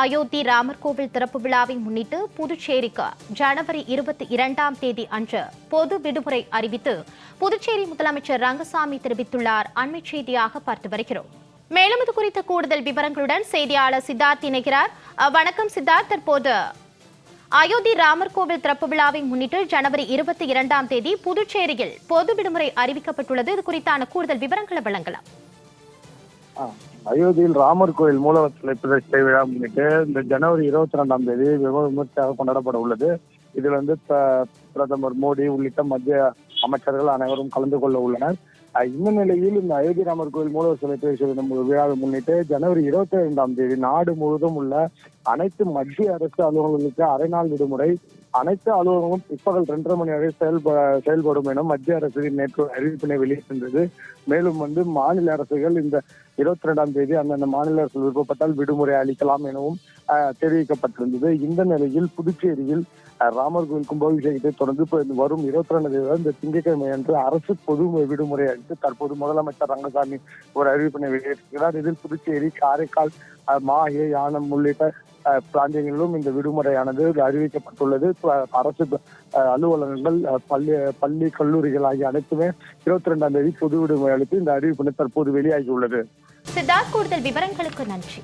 அயோத்தி ராமர் கோவில் திறப்பு விழாவை முன்னிட்டு புதுச்சேரிக்கு ஜனவரி இருபத்தி இரண்டாம் தேதி அன்று பொது விடுமுறை அறிவித்து புதுச்சேரி முதலமைச்சர் ரங்கசாமி தெரிவித்துள்ளார். அண்மை செய்தியாக பார்த்து வருகிறோம். மேலும் இது குறித்த கூடுதல் விவரங்களுடன் செய்தியாளர் சித்தார்த் இணைகிறார். வணக்கம் சித்தார்த். தற்போது அயோத்தி ராமர் கோவில் திறப்பு விழாவை முன்னிட்டு ஜனவரி இருபத்தி இரண்டாம் தேதி புதுச்சேரியில் பொது விடுமுறை அறிவிக்கப்பட்டுள்ளது. இது குறித்தான கூடுதல் விவரங்களை வழங்கலாம். அயோத்தியில் ராமர் கோயில் மூலவர் பிரதிஷ்டை விழா முன்னிட்டு இந்த ஜனவரி இருபத்தி ரெண்டாம் தேதி வெகு விமர்சையாக கொண்டாடப்பட உள்ளது. இதில் வந்து ப- பிரதமர் மோடி உள்ளிட்ட மத்திய அமைச்சர்கள் அனைவரும் கலந்து கொள்ள உள்ளனர். இந்த நிலையில் இந்த அயோத்தி ராமர் கோயில் மூலவர் சிலை பிரதிஷ்டை விழாவை முன்னிட்டு ஜனவரி இருபத்தி ஐந்தாம் தேதி நாடு முழுவதும் உள்ள அனைத்து மத்திய அரசு அலுவலர்களுக்கு அரை நாள் விடுமுறை. அனைத்து அலுவலகங்களும் பிற்பகல் ரெண்டரை மணி வரை செயல்ப செயல்படும் என மத்திய அரசு நேற்று அறிவிப்பினை வெளியிட்டிருந்தது. மேலும் வந்து மாநில அரசுகள் இந்த இருபத்தி ரெண்டாம் தேதி அந்தந்த மாநில அரசு விருப்பப்பட்டால் விடுமுறை அளிக்கலாம் எனவும் தெரிவிக்கப்பட்டிருந்தது. இந்த நிலையில் புதுச்சேரியில் ராமர் கோயில் கும்பாபிஷேகத்தை தொடர்ந்து வரும் இருபத்தி ரெண்டாம் தேதி இந்த திங்கட்கிழமை அன்று அரசு பொது விடுமுறை அளித்து தற்போது முதலமைச்சர் ரங்கசாமி ஒரு அறிவிப்பினை வெளியிட்டிருக்கிறார். இதில் புதுச்சேரி காரைக்கால் மாஹே யானம் உள்ளிட்ட பிராந்தியங்களிலும் இந்த விடுமுறையானது அறிவிக்கப்பட்டுள்ளது. அரசு அலுவலகங்கள் பள்ளி பள்ளி கல்லூரிகள் ஆகிய அனைத்துமே இருபத்தி ரெண்டாம் தேதி பொது விடுமுறை அளித்து இந்த அறிவிப்பினை தற்போது வெளியாகியுள்ளது. சித்தார்த் கூடுதல் விவரங்களுக்கு நன்றி.